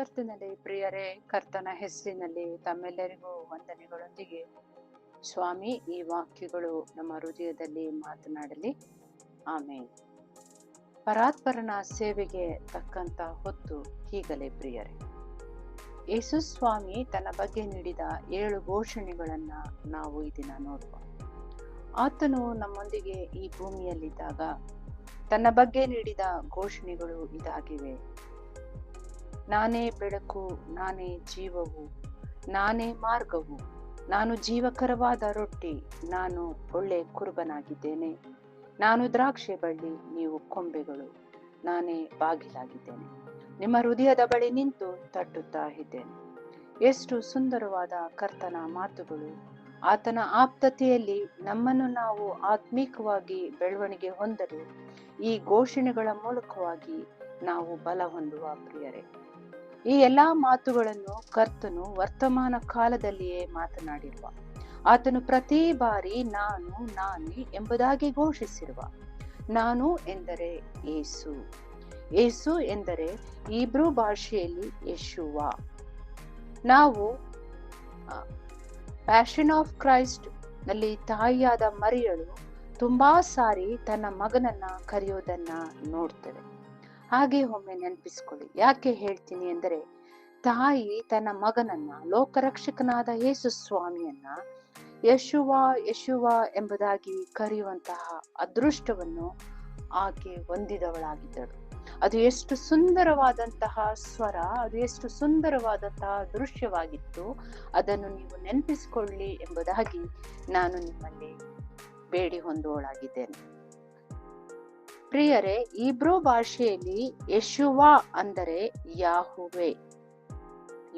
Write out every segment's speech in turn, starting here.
ಕರ್ತನಲ್ಲಿ ಪ್ರಿಯರೇ, ಕರ್ತನ ಹೆಸರಿನಲ್ಲಿ ತಮ್ಮೆಲ್ಲರಿಗೂ ವಂದನೆಗಳೊಂದಿಗೆ. ಸ್ವಾಮಿ, ಈ ವಾಕ್ಯಗಳು ನಮ್ಮ ಹೃದಯದಲ್ಲಿ ಮಾತನಾಡಲಿ. ಆಮೇಲೆ ಪರಾತ್ಪರನ ಸೇವೆಗೆ ತಕ್ಕಂತ ಹೊತ್ತು ಹೀಗಲೇ ಪ್ರಿಯರೇ. ಯೇಸು ಸ್ವಾಮಿ ತನ್ನ ಬಗ್ಗೆ ನೀಡಿದ ಏಳು ಘೋಷಣೆಗಳನ್ನ ನಾವು ಈ ದಿನ ನೋಡುವ. ಆತನು ನಮ್ಮೊಂದಿಗೆ ಈ ಭೂಮಿಯಲ್ಲಿದ್ದಾಗ ತನ್ನ ಬಗ್ಗೆ ನೀಡಿದ ಘೋಷಣೆಗಳು ಇದಾಗಿವೆ. ನಾನೇ ಬೆಳಕು, ನಾನೇ ಜೀವವು, ನಾನೇ ಮಾರ್ಗವು, ನಾನು ಜೀವಕರವಾದ ರೊಟ್ಟಿ, ನಾನು ಒಳ್ಳೆ ಕುರುಬನಾಗಿದ್ದೇನೆ. ನಾನು ದ್ರಾಕ್ಷೆ ಬಳ್ಳಿ, ನೀವು ಕೊಂಬೆಗಳು, ನಾನೇ ಬಾಗಿಲಾಗಿದ್ದೇನೆ. ನಿಮ್ಮ ಹೃದಯದ ಬಳಿ ನಿಂತು ತಟ್ಟುತ್ತಾ ಇದ್ದೇನೆ. ಎಷ್ಟು ಸುಂದರವಾದ ಕರ್ತನ ಮಾತುಗಳು, ಆತನ ಆಪ್ತತೆಯಲ್ಲಿ ನಮ್ಮನ್ನು ನಾವು ಆತ್ಮೀಕವಾಗಿ ಬೆಳವಣಿಗೆ ಹೊಂದಲು ಈ ಘೋಷಣೆಗಳ ಮೂಲಕವಾಗಿ ನಾವು ಬಲ ಹೊಂದುವ ಪ್ರಿಯರೇ. ಈ ಎಲ್ಲಾ ಮಾತುಗಳನ್ನು ಕರ್ತನು ವರ್ತಮಾನ ಕಾಲದಲ್ಲಿಯೇ ಮಾತನಾಡಿರುವ. ಆತನು ಪ್ರತಿ ಬಾರಿ ನಾನು, ನಾನೇ ಎಂಬುದಾಗಿ ಘೋಷಿಸಿರುವ. ನಾನು ಎಂದರೆ ಏಸು ಏಸು ಎಂದರೆ ಇಬ್ರು ಭಾಷೆಯಲ್ಲಿ ಯಶುವ. ನಾವು ಪ್ಯಾಷನ್ ಆಫ್ ಕ್ರೈಸ್ಟ್ನಲ್ಲಿ ತಾಯಿಯಾದ ಮರಿಯಳು ತುಂಬಾ ಸಾರಿ ತನ್ನ ಮಗನನ್ನ ಕರೆಯೋದನ್ನ ನೋಡ್ತೇವೆ. ಹಾಗೆ ಒಮ್ಮೆ ನೆನಪಿಸ್ಕೊಳ್ಳಿ. ಯಾಕೆ ಹೇಳ್ತೀನಿ ಅಂದರೆ ತಾಯಿ ತನ್ನ ಮಗನನ್ನ, ಲೋಕರಕ್ಷಕನಾದ ಯೇಸು ಸ್ವಾಮಿಯನ್ನ ಯಶುವ ಯಶುವ ಎಂಬುದಾಗಿ ಕರೆಯುವಂತಹ ಅದೃಷ್ಟವನ್ನು ಆಕೆ ಹೊಂದಿದವಳಾಗಿದ್ದಳು. ಅದು ಎಷ್ಟು ಸುಂದರವಾದಂತಹ ಸ್ವರ, ಅದು ಎಷ್ಟು ಸುಂದರವಾದಂತಹ ದೃಶ್ಯವಾಗಿತ್ತು, ಅದನ್ನು ನೀವು ನೆನಪಿಸಿಕೊಳ್ಳಿ ಎಂಬುದಾಗಿ ನಾನು ನಿಮ್ಮಲ್ಲಿ ಬೇಡಿ ಹೊಂದುವಳಾಗಿದ್ದೇನೆ ಪ್ರಿಯರೇ ಇಬ್ರೋ ಭಾಷೆಯಲ್ಲಿ ಯಶುವ ಅಂದರೆ ಯಾಹುವೆ.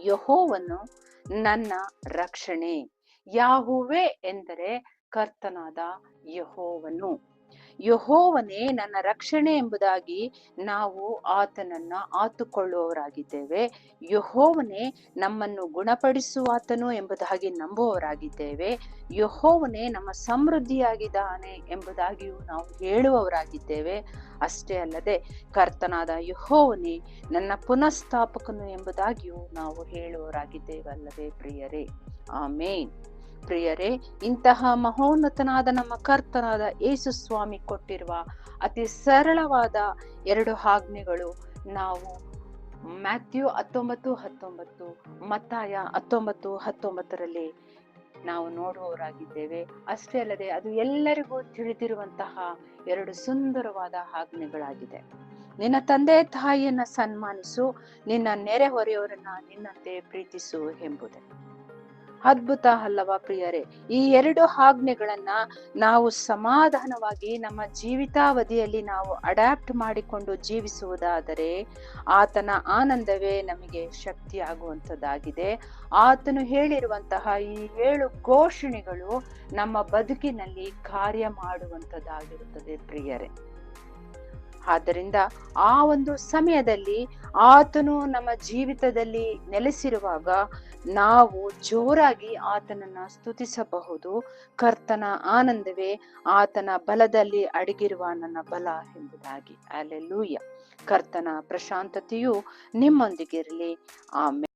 ಯಹೋವನು ನನ್ನ ರಕ್ಷಣೆ. ಯಾಹುವೆ ಎಂದರೆ ಕರ್ತನಾದ ಯಹೋವನು. ಯಹೋವನೇ ನನ್ನ ರಕ್ಷಣೆ ಎಂಬುದಾಗಿ ನಾವು ಆತನನ್ನ ಆತುಕೊಳ್ಳುವವರಾಗಿದ್ದೇವೆ. ಯಹೋವನೇ ನಮ್ಮನ್ನು ಗುಣಪಡಿಸುವಾತನು ಎಂಬುದಾಗಿ ನಂಬುವವರಾಗಿದ್ದೇವೆ. ಯಹೋವನೇ ನಮ್ಮ ಸಮೃದ್ಧಿಯಾಗಿದ್ದಾನೆ ಎಂಬುದಾಗಿಯೂ ನಾವು ಹೇಳುವವರಾಗಿದ್ದೇವೆ. ಅಷ್ಟೇ ಅಲ್ಲದೆ ಕರ್ತನಾದ ಯಹೋವನೇ ನನ್ನ ಪುನಃಸ್ಥಾಪಕನು ಎಂಬುದಾಗಿಯೂ ನಾವು ಹೇಳುವವರಾಗಿದ್ದೇವಲ್ಲವೇ ಪ್ರಿಯರೇ. ಆಮೇನ್. ಪ್ರಿಯರೇ, ಇಂತಹ ಮಹೋನ್ನತನಾದ ನಮ್ಮ ಕರ್ತನಾದ ಯೇಸು ಸ್ವಾಮಿ ಕೊಟ್ಟಿರುವ ಅತಿ ಸರಳವಾದ ಎರಡು ಆಜ್ಞೆಗಳು ನಾವು ಮ್ಯಾಥ್ಯೂ ಹತ್ತೊಂಬತ್ತು ಹತ್ತೊಂಬತ್ತು, ಮತ್ತಾಯ ಹತ್ತೊಂಬತ್ತು ಹತ್ತೊಂಬತ್ತರಲ್ಲಿ ನಾವು ನೋಡುವವರಾಗಿದ್ದೇವೆ. ಅಷ್ಟೇ ಅಲ್ಲದೆ ಅದು ಎಲ್ಲರಿಗೂ ತಿಳಿದಿರುವಂತಹ ಎರಡು ಸುಂದರವಾದ ಆಜ್ಞೆಗಳಾಗಿದೆ. ನಿನ್ನ ತಂದೆ ತಾಯಿಯನ್ನ ಸನ್ಮಾನಿಸು, ನಿನ್ನ ನೆರೆಹೊರೆಯವರನ್ನ ನಿನ್ನಂತೆ ಪ್ರೀತಿಸು ಎಂಬುದೇ. ಅದ್ಭುತ ಅಲ್ಲವಾ ಪ್ರಿಯರೇ? ಈ ಎರಡು ಆಜ್ಞೆಗಳನ್ನ ನಾವು ಸಮಾಧಾನವಾಗಿ ನಮ್ಮ ಜೀವಿತಾವಧಿಯಲ್ಲಿ ನಾವು ಅಡ್ಯಾಪ್ಟ್ ಮಾಡಿಕೊಂಡು ಜೀವಿಸುವುದಾದರೆ ಆತನ ಆನಂದವೇ ನಮಗೆ ಶಕ್ತಿ ಆಗುವಂಥದ್ದಾಗಿದೆ ಆತನು ಹೇಳಿರುವಂತಹ ಈ ಏಳು ಘೋಷಣೆಗಳು ನಮ್ಮ ಬದುಕಿನಲ್ಲಿ ಕಾರ್ಯ ಮಾಡುವಂಥದ್ದಾಗಿರುತ್ತದೆ ಪ್ರಿಯರೇ. ಆದ್ದರಿಂದ ಆ ಒಂದು ಸಮಯದಲ್ಲಿ ಆತನು ನಮ್ಮ ಜೀವಿತದಲ್ಲಿ ನೆಲೆಸಿರುವಾಗ ನಾವು ಜೋರಾಗಿ ಆತನನ್ನ ಸ್ತುತಿಸಬಹುದು. ಕರ್ತನ ಆನಂದವೇ ಆತನ ಬಲದಲ್ಲಿ ಅಡಗಿರುವ ನನ್ನ ಬಲ ಎಂಬುದಾಗಿ. ಅಲ್ಲೆಲ್ಲೂಯ್ಯ ಕರ್ತನ ಪ್ರಶಾಂತತೆಯು ನಿಮ್ಮೊಂದಿಗಿರಲಿ. ಆಮೇಲೆ